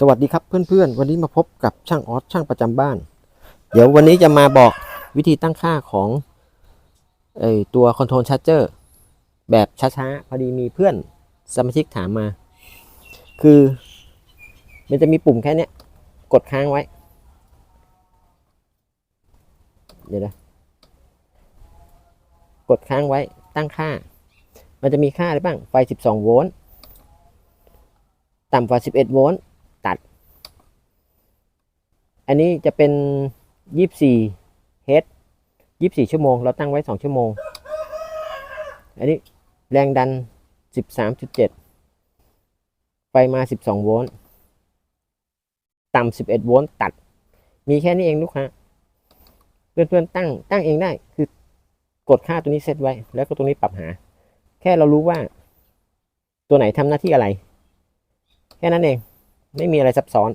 สวัสดีครับเพื่อนๆ วันนี้มาพบกับช่างออสช่างประจำบ้าน เดี๋ยววันนี้จะมาบอกวิธีตั้งค่าของไอตัวคอนโทรลชาร์เจอร์แบบช้าๆ พอดีมีเพื่อนสมาชิกถามมา คือมันจะมีปุ่มแค่นี้กดค้างไว้ เดี๋ยวนะกดค้างไว้ตั้งค่า มันจะมีค่าอะไรบ้างไฟ 12 โวลต์ต่ำกว่า 11 โวลต์ อันนี้จะเป็น 24เฮด24 ชั่วโมง เราตั้งไว้ 2 ชั่วโมง อันนี้แรงดัน 13.7 ไฟมา 12 โวลต์ ต่ำ 11 โวลต์ตัด มีแค่นี้เองลูกค้าเพื่อนๆตั้งตั้งเองได้ คือกดค่าตัวนี้เซตไว้ แล้วก็ตรงนี้ปรับหา แค่เรารู้ว่า ตัวไหนทำหน้าที่อะไร แค่นั้นเอง ไม่มีอะไรซับซ้อน